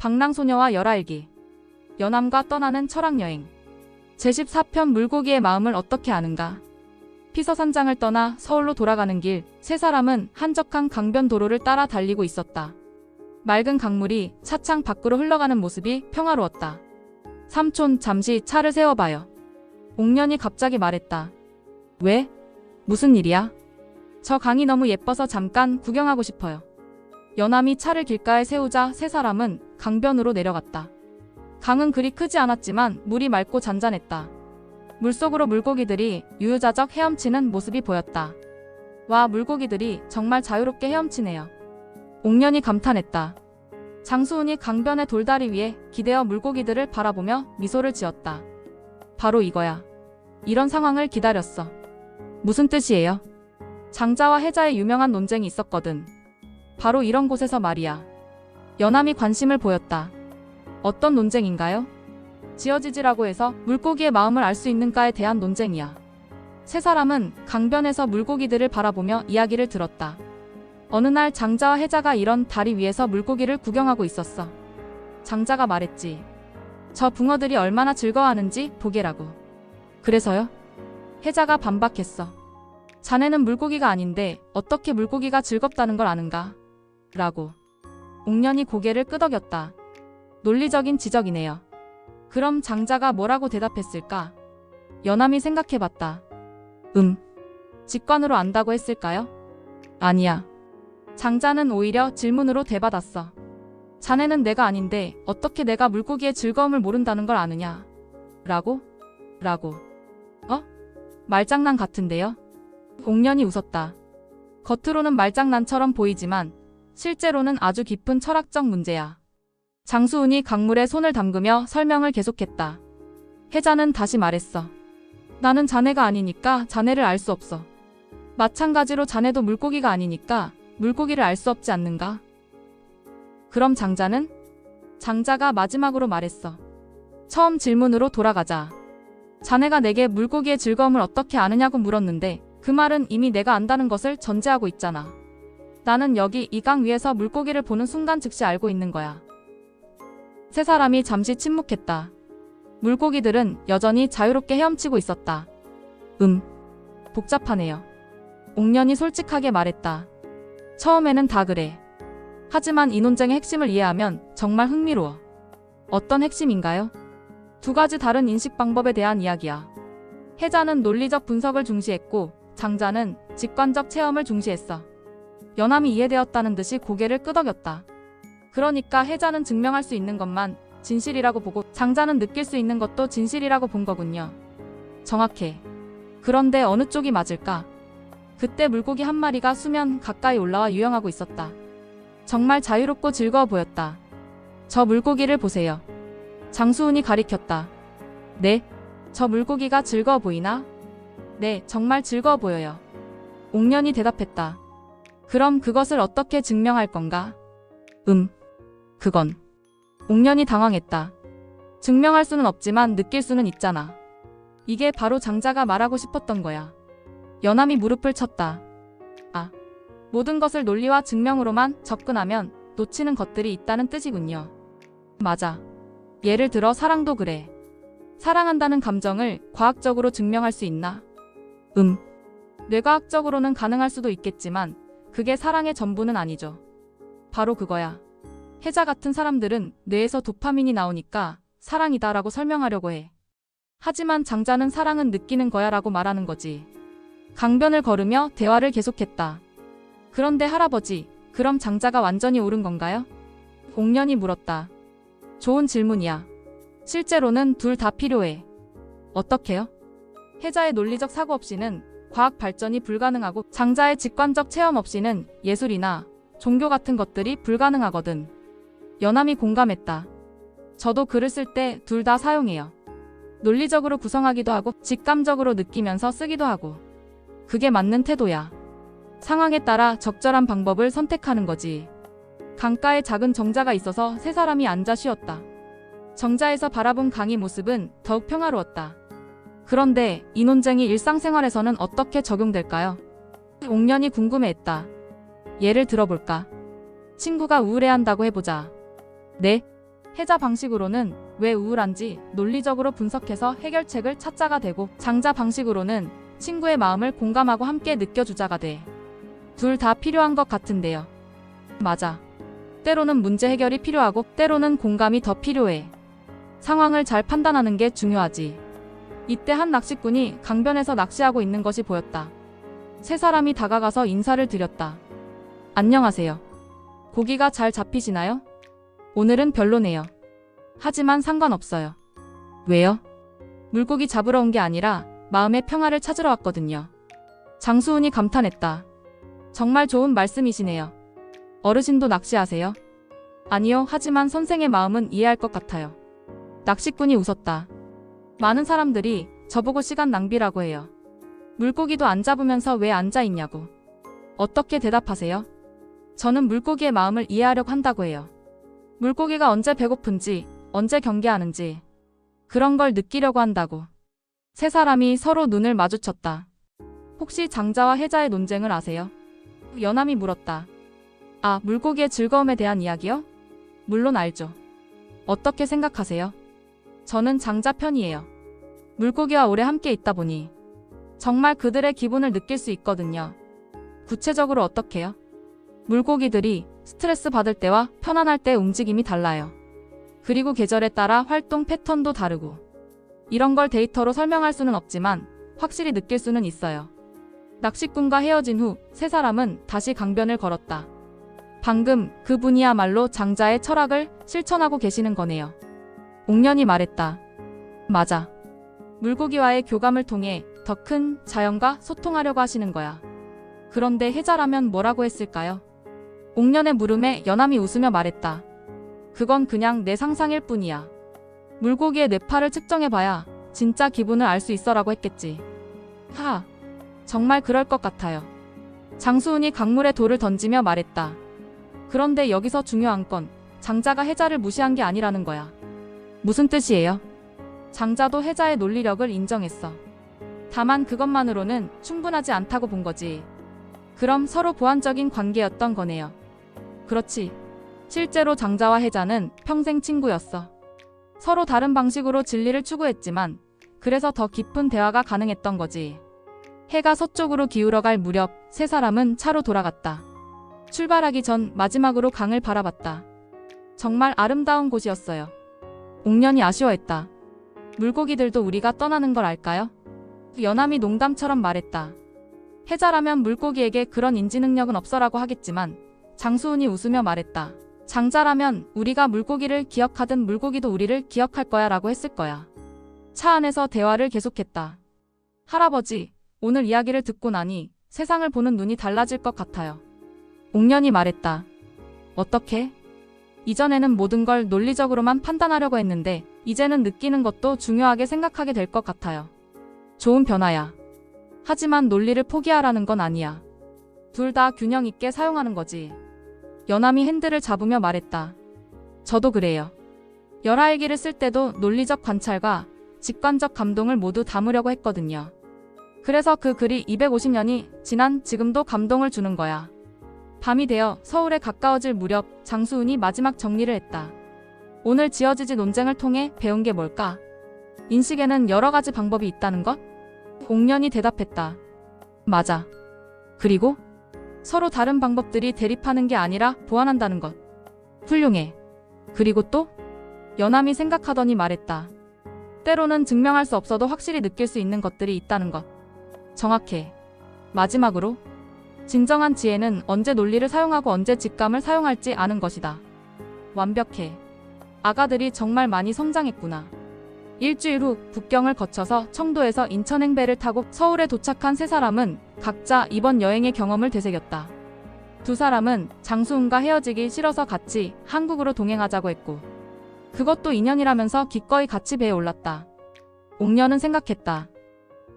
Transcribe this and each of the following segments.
방랑소녀와 열알기 연암과 떠나는 철학여행 제14편 물고기의 마음을 어떻게 아는가 피서산장을 떠나 서울로 돌아가는 길 세 사람은 한적한 강변 도로를 따라 달리고 있었다. 맑은 강물이 차창 밖으로 흘러가는 모습이 평화로웠다. 삼촌 잠시 차를 세워봐요. 옥년이 갑자기 말했다. 왜? 무슨 일이야? 저 강이 너무 예뻐서 잠깐 구경하고 싶어요. 연암이 차를 길가에 세우자 세 사람은 강변으로 내려갔다. 강은 그리 크지 않았지만 물이 맑고 잔잔했다. 물속으로 물고기들이 유유자적 헤엄치는 모습이 보였다. 와, 물고기들이 정말 자유롭게 헤엄치네요. 옥년이 감탄했다. 장수훈이 강변의 돌다리 위에 기대어 물고기들을 바라보며 미소를 지었다. 바로 이거야. 이런 상황을 기다렸어. 무슨 뜻이에요? 장자와 해자의 유명한 논쟁이 있었거든. 바로 이런 곳에서 말이야. 연암이 관심을 보였다. 어떤 논쟁인가요? 지어지지라고 해서 물고기의 마음을 알 수 있는가에 대한 논쟁이야. 세 사람은 강변에서 물고기들을 바라보며 이야기를 들었다. 어느 날 장자와 해자가 이런 다리 위에서 물고기를 구경하고 있었어. 장자가 말했지. 저 붕어들이 얼마나 즐거워하는지 보게라고. 그래서요? 해자가 반박했어. 자네는 물고기가 아닌데 어떻게 물고기가 즐겁다는 걸 아는가? 라고. 옥년이 고개를 끄덕였다. 논리적인 지적이네요. 그럼 장자가 뭐라고 대답했을까? 연암이 생각해봤다. 음. 직관으로 안다고 했을까요? 아니야. 장자는 오히려 질문으로 대받았어. 자네는 내가 아닌데 어떻게 내가 물고기의 즐거움을 모른다는 걸 아느냐? 라고? 라고. 어? 말장난 같은데요? 옥년이 웃었다. 겉으로는 말장난처럼 보이지만 실제로는 아주 깊은 철학적 문제야. 장수훈이 강물에 손을 담그며 설명을 계속했다. 혜자는 다시 말했어. 나는 자네가 아니니까 자네를 알 수 없어. 마찬가지로 자네도 물고기가 아니니까 물고기를 알 수 없지 않는가? 그럼 장자는? 장자가 마지막으로 말했어. 처음 질문으로 돌아가자. 자네가 내게 물고기의 즐거움을 어떻게 아느냐고 물었는데 그 말은 이미 내가 안다는 것을 전제하고 있잖아. 나는 여기 이 강 위에서 물고기를 보는 순간 즉시 알고 있는 거야. 세 사람이 잠시 침묵했다. 물고기들은 여전히 자유롭게 헤엄치고 있었다. 음, 복잡하네요. 옥년이 솔직하게 말했다. 처음에는 다 그래. 하지만 이 논쟁의 핵심을 이해하면 정말 흥미로워. 어떤 핵심인가요? 두 가지 다른 인식 방법에 대한 이야기야. 해자는 논리적 분석을 중시했고, 장자는 직관적 체험을 중시했어. 연암이 이해되었다는 듯이 고개를 끄덕였다. 그러니까 해자는 증명할 수 있는 것만 진실이라고 보고 장자는 느낄 수 있는 것도 진실이라고 본 거군요. 정확해. 그런데 어느 쪽이 맞을까? 그때 물고기 한 마리가 수면 가까이 올라와 유영하고 있었다. 정말 자유롭고 즐거워 보였다. 저 물고기를 보세요. 장수훈이 가리켰다. 네? 저 물고기가 즐거워 보이나? 네, 정말 즐거워 보여요. 옥년이 대답했다. 그럼 그것을 어떻게 증명할 건가? 음. 그건. 옥년이 당황했다. 증명할 수는 없지만 느낄 수는 있잖아. 이게 바로 장자가 말하고 싶었던 거야. 연암이 무릎을 쳤다. 아. 모든 것을 논리와 증명으로만 접근하면 놓치는 것들이 있다는 뜻이군요. 맞아. 예를 들어 사랑도 그래. 사랑한다는 감정을 과학적으로 증명할 수 있나? 음. 뇌과학적으로는 가능할 수도 있겠지만 그게 사랑의 전부는 아니죠. 바로 그거야. 해자 같은 사람들은 뇌에서 도파민이 나오니까 사랑이다 라고 설명하려고 해. 하지만 장자는 사랑은 느끼는 거야 라고 말하는 거지. 강변을 걸으며 대화를 계속했다. 그런데 할아버지, 그럼 장자가 완전히 옳은 건가요? 옥년이 물었다. 좋은 질문이야. 실제로는 둘 다 필요해. 어떻게요? 해자의 논리적 사고 없이는 과학 발전이 불가능하고 장자의 직관적 체험 없이는 예술이나 종교 같은 것들이 불가능하거든. 연암이 공감했다. 저도 글을 쓸 때 둘 다 사용해요. 논리적으로 구성하기도 하고 직감적으로 느끼면서 쓰기도 하고. 그게 맞는 태도야. 상황에 따라 적절한 방법을 선택하는 거지. 강가에 작은 정자가 있어서 세 사람이 앉아 쉬었다. 정자에서 바라본 강의 모습은 더욱 평화로웠다. 그런데 이 논쟁이 일상생활에서는 어떻게 적용될까요? 옥년이 궁금해했다. 예를 들어볼까? 친구가 우울해한다고 해보자. 네? 해자 방식으로는 왜 우울한지 논리적으로 분석해서 해결책을 찾자가 되고 장자 방식으로는 친구의 마음을 공감하고 함께 느껴주자가 돼. 둘 다 필요한 것 같은데요. 맞아. 때로는 문제 해결이 필요하고 때로는 공감이 더 필요해. 상황을 잘 판단하는 게 중요하지. 이때 한 낚시꾼이 강변에서 낚시하고 있는 것이 보였다. 세 사람이 다가가서 인사를 드렸다. 안녕하세요. 고기가 잘 잡히시나요? 오늘은 별로네요. 하지만 상관없어요. 왜요? 물고기 잡으러 온 게 아니라 마음의 평화를 찾으러 왔거든요. 장수훈이 감탄했다. 정말 좋은 말씀이시네요. 어르신도 낚시하세요? 아니요, 하지만 선생의 마음은 이해할 것 같아요. 낚시꾼이 웃었다. 많은 사람들이 저보고 시간 낭비라고 해요. 물고기도 안 잡으면서 왜 앉아 있냐고. 어떻게 대답하세요? 저는 물고기의 마음을 이해하려고 한다고 해요. 물고기가 언제 배고픈지, 언제 경계하는지, 그런 걸 느끼려고 한다고. 세 사람이 서로 눈을 마주쳤다. 혹시 장자와 해자의 논쟁을 아세요? 연함이 물었다. 아, 물고기의 즐거움에 대한 이야기요? 물론 알죠. 어떻게 생각하세요? 저는 장자 편이에요. 물고기와 오래 함께 있다 보니 정말 그들의 기분을 느낄 수 있거든요. 구체적으로 어떻게요? 물고기들이 스트레스 받을 때와 편안할 때 움직임이 달라요. 그리고 계절에 따라 활동 패턴도 다르고 이런 걸 데이터로 설명할 수는 없지만 확실히 느낄 수는 있어요. 낚시꾼과 헤어진 후 세 사람은 다시 강변을 걸었다. 방금 그분이야말로 장자의 철학을 실천하고 계시는 거네요. 옥년이 말했다. 맞아. 물고기와의 교감을 통해 더 큰 자연과 소통하려고 하시는 거야. 그런데 해자라면 뭐라고 했을까요? 옥년의 물음에 연함이 웃으며 말했다. 그건 그냥 내 상상일 뿐이야. 물고기의 뇌파를 측정해봐야 진짜 기분을 알 수 있어라고 했겠지. 하, 정말 그럴 것 같아요. 장수훈이 강물에 돌을 던지며 말했다. 그런데 여기서 중요한 건 장자가 해자를 무시한 게 아니라는 거야. 무슨 뜻이에요? 장자도 해자의 논리력을 인정했어. 다만 그것만으로는 충분하지 않다고 본 거지. 그럼 서로 보완적인 관계였던 거네요. 그렇지. 실제로 장자와 해자는 평생 친구였어. 서로 다른 방식으로 진리를 추구했지만 그래서 더 깊은 대화가 가능했던 거지. 해가 서쪽으로 기울어갈 무렵 세 사람은 차로 돌아갔다. 출발하기 전 마지막으로 강을 바라봤다. 정말 아름다운 곳이었어요. 옥년이 아쉬워했다. 물고기들도 우리가 떠나는 걸 알까요? 연함이 농담처럼 말했다. 해자라면 물고기에게 그런 인지 능력은 없어라고 하겠지만 장수훈이 웃으며 말했다. 장자라면 우리가 물고기를 기억하든 물고기도 우리를 기억할 거야 라고 했을 거야. 차 안에서 대화를 계속했다. 할아버지, 오늘 이야기를 듣고 나니 세상을 보는 눈이 달라질 것 같아요. 옥년이 말했다. 어떻게? 이전에는 모든 걸 논리적으로만 판단하려고 했는데 이제는 느끼는 것도 중요하게 생각하게 될 것 같아요. 좋은 변화야. 하지만 논리를 포기하라는 건 아니야. 둘 다 균형 있게 사용하는 거지. 연함이 핸들을 잡으며 말했다. 저도 그래요. 열하일기를 쓸 때도 논리적 관찰과 직관적 감동을 모두 담으려고 했거든요. 그래서 그 글이 250년이 지난 지금도 감동을 주는 거야. 밤이 되어 서울에 가까워질 무렵 장수훈이 마지막 정리를 했다. 오늘 지어지지 논쟁을 통해 배운 게 뭘까? 인식에는 여러 가지 방법이 있다는 것? 옥년이 대답했다. 맞아. 그리고 서로 다른 방법들이 대립하는 게 아니라 보완한다는 것. 훌륭해. 그리고 또 연함이 생각하더니 말했다. 때로는 증명할 수 없어도 확실히 느낄 수 있는 것들이 있다는 것. 정확해. 마지막으로 진정한 지혜는 언제 논리를 사용하고 언제 직감을 사용할지 아는 것이다. 완벽해. 아가들이 정말 많이 성장했구나. 일주일 후 북경을 거쳐서 청도에서 인천 행배를 타고 서울에 도착한 세 사람은 각자 이번 여행의 경험을 되새겼다. 두 사람은 장수훈과 헤어지기 싫어서 같이 한국으로 동행하자고 했고 그것도 인연이라면서 기꺼이 같이 배에 올랐다. 옥년은 생각했다.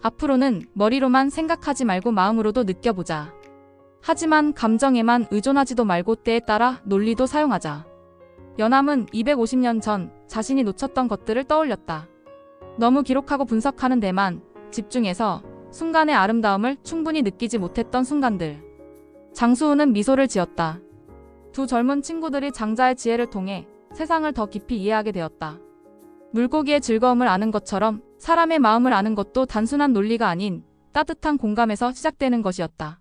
앞으로는 머리로만 생각하지 말고 마음으로도 느껴보자. 하지만 감정에만 의존하지도 말고 때에 따라 논리도 사용하자. 연함은 250년 전 자신이 놓쳤던 것들을 떠올렸다. 너무 기록하고 분석하는 데만 집중해서 순간의 아름다움을 충분히 느끼지 못했던 순간들. 장수훈은 미소를 지었다. 두 젊은 친구들이 장자의 지혜를 통해 세상을 더 깊이 이해하게 되었다. 물고기의 즐거움을 아는 것처럼 사람의 마음을 아는 것도 단순한 논리가 아닌 따뜻한 공감에서 시작되는 것이었다.